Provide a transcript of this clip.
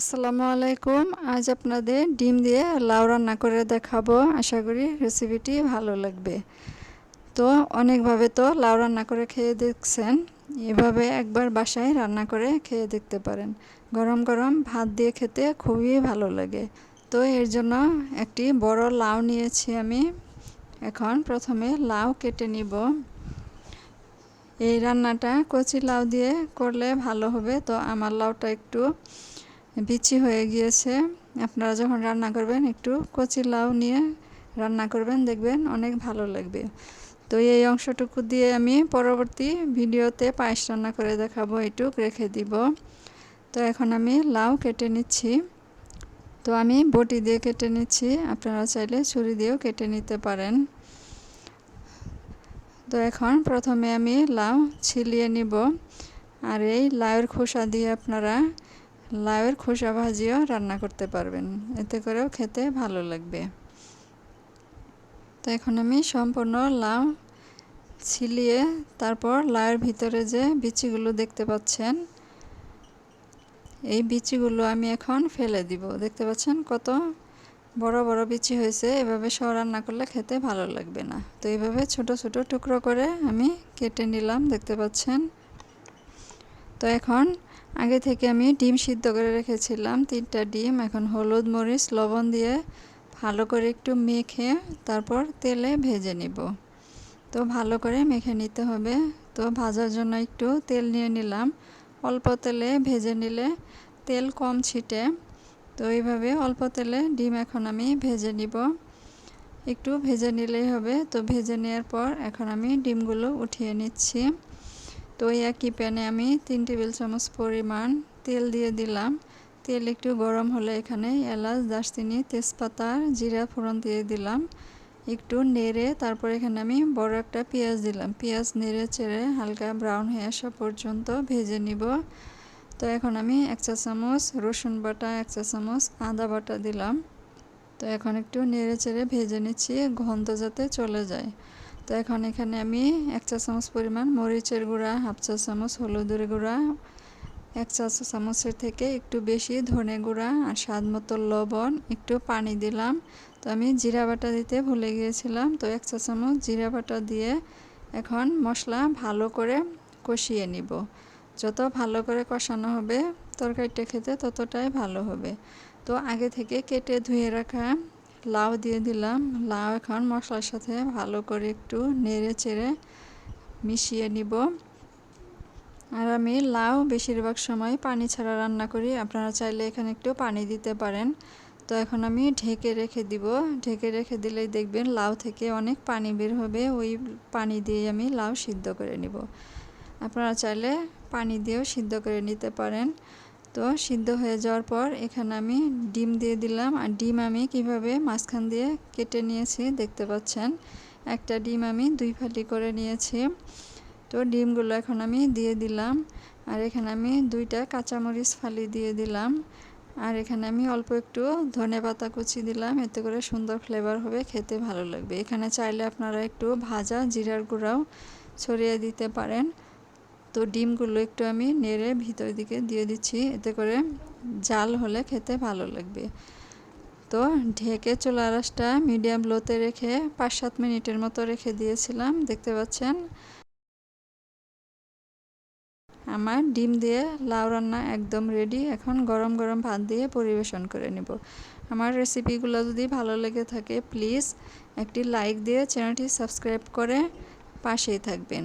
আসসালামু আলাইকুম। আজ আপনাদের ডিম দিয়ে লাউ রান্না করে দেখাবো। আশা করি রেসিপিটি ভালো লাগবে। তো অনেকভাবে তো লাউ রান্না করে খেয়ে দেখছেন। এভাবে একবার বাসায় রান্না করে খেয়ে দেখতে পারেন। গরম গরম ভাত দিয়ে খেতে খুবই ভালো লাগে। তো এর জন্য একটি বড় লাউ নিয়েছি আমি। এখন প্রথমে লাউ কেটে নিব। এই রান্নাটা কচি লাউ দিয়ে করলে ভালো হবে। তো আমার লাউটা একটু বিচি হয়ে গিয়েছে। আপনারা যখন রান্না করবেন, একটু কচি লাউ নিয়ে রান্না করবেন, দেখবেন অনেক ভালো লাগবে। তো এই অংশটুকু দিয়ে আমি পরবর্তী ভিডিওতে পায়েস রান্না করে দেখাবো, এটুক রেখে দিব। তো এখন আমি লাউ কেটে নিচ্ছি। তো আমি বটি দিয়ে কেটে নিচ্ছি, আপনারা চাইলে ছুরি দিয়েও কেটে নিতে পারেন। তো এখন প্রথমে আমি লাউ ছিলিয়ে নিব। আর এই লাউয়ের খোসা দিয়ে আপনারা লাউয়ের খোসা ভাজিও রান্না করতে পারবেন। এতে করেও খেতে ভালো লাগবে। তো এখন আমি সম্পূর্ণ লাউ ছিলিয়ে তারপর লাউয়ের ভিতরে যে বিচিগুলো দেখতে পাচ্ছেন, এই বিচিগুলো আমি এখন ফেলে দিব। দেখতে পাচ্ছেন কত বড় বড় বিচি হয়েছে। এভাবে সহ রান্না করলে খেতে ভালো লাগবে না। তো এইভাবে ছোট ছোট টুকরো করে আমি কেটে নিলাম। দেখতে পাচ্ছেন? তো এখন আগে থেকে আমি ডিম সিদ্ধ করে রেখেছিলাম। তিনটা ডিম, এখন হলুদ, মরিচ, লবণ দিয়ে ভালো করে একটু মেখে তারপর তেলে ভেজে নিব। তো ভালো করে মেখে নিতে হবে। তো ভাজার জন্য একটু তেল নিয়ে নিলাম। অল্প তেলে ভেজে নিলে তেল কম ছিটে। তো এইভাবে অল্প তেলে ডিম এখন আমি ভেজে নিব। একটু ভেজে নিলেই হবে। তো ভেজে নেওয়ার পর এখন আমি ডিমগুলো উঠিয়ে নিচ্ছি। তো একই প্যানে আমি তিন টেবিল চামচ পরিমাণ তেল দিয়ে দিলাম। তেল একটু গরম হলে এখানে এলাচ, দারচিনি, তেজপাতা, জিরা ফোড়ন দিয়ে দিলাম। একটু নেড়ে তারপর এখানে আমি বড় একটা পেঁয়াজ দিলাম। পেঁয়াজ নেড়ে চেড়ে হালকা ব্রাউন হয়ে আসা পর্যন্ত ভেজে নিব। তো এখন আমি এক চা চামচ রসুন বাটা, এক চা চামচ আদা বাটা দিলাম। তো এখন একটু নেড়ে চেড়ে ভেজে নিচ্ছি, গন্ধ যাতে চলে যায়। তো এখন এখানে আমি এক চা চামচ পরিমাণ মরিচের গুঁড়া, হাফ চা চামচ হলুদের গুঁড়া, এক চা চামচের থেকে একটু বেশি ধনে গুঁড়া আর স্বাদ মতো লবণ একটু পানি দিলাম। তো আমি জিরা বাটা দিতে ভুলে গিয়েছিলাম, তো এক চা চামচ জিরা বাটা দিয়ে এখন মশলা ভালো করে কষিয়ে নিব। যত ভালো করে কষানো হবে তরকারিটা খেতে ততটাই ভালো হবে। তো আগে থেকে কেটে ধুয়ে রাখা লাউ দিয়ে দিলাম। লাউ এখন মশলার সাথে ভালো করে একটু নেড়ে চেড়ে মিশিয়ে নিব। আর আমি লাউ বেশিরভাগ সময় পানি ছাড়া রান্না করি। আপনারা চাইলে এখানে একটু পানি দিতে পারেন। তো এখন আমি ঢেকে রেখে দিব। ঢেকে রেখে দিলেই দেখবেন লাউ থেকে অনেক পানি বের হবে। ওই পানি দিয়ে আমি লাউ সিদ্ধ করে নিব। আপনারা চাইলে পানি দিয়েও সিদ্ধ করে নিতে পারেন। তো সিদ্ধ হয়ে যাওয়ার পর এখানে আমি ডিম দিয়ে দিলাম। আর ডিম আমি কীভাবে মাঝখান দিয়ে কেটে নিয়েছি দেখতে পাচ্ছেন। একটা ডিম আমি দুই ফালি করে নিয়েছি। তো ডিমগুলো এখন আমি দিয়ে দিলাম। আর এখানে আমি দুইটা কাঁচামরিচ ফালি দিয়ে দিলাম। আর এখানে আমি অল্প একটু ধনে পাতা কুচি দিলাম। এতে করে সুন্দর ফ্লেভার হবে, খেতে ভালো লাগবে। এখানে চাইলে আপনারা একটু ভাজা জিরার গুঁড়াও ছড়িয়ে দিতে পারেন। তো ডিমগুলো একটু আমি নেড়ে ভিতর দিকে দিয়ে দিচ্ছি। এতে করে জাল হলে খেতে ভালো লাগবে। তো ঢেকে চুলা আঁশটা মিডিয়াম লোতে রেখে পাঁচ সাত মিনিটের মতো রেখে দিয়েছিলাম, দেখতে পাচ্ছেন? আমার ডিম দিয়ে লাউ রান্না একদম রেডি এখন গরম গরম ভাত দিয়ে পরিবেশন করে নেব। আমার রেসিপিগুলো যদি ভালো লেগে থাকে প্লিজ একটি লাইক দিয়ে চ্যানেলটি সাবস্ক্রাইব করে পাশেই থাকবেন।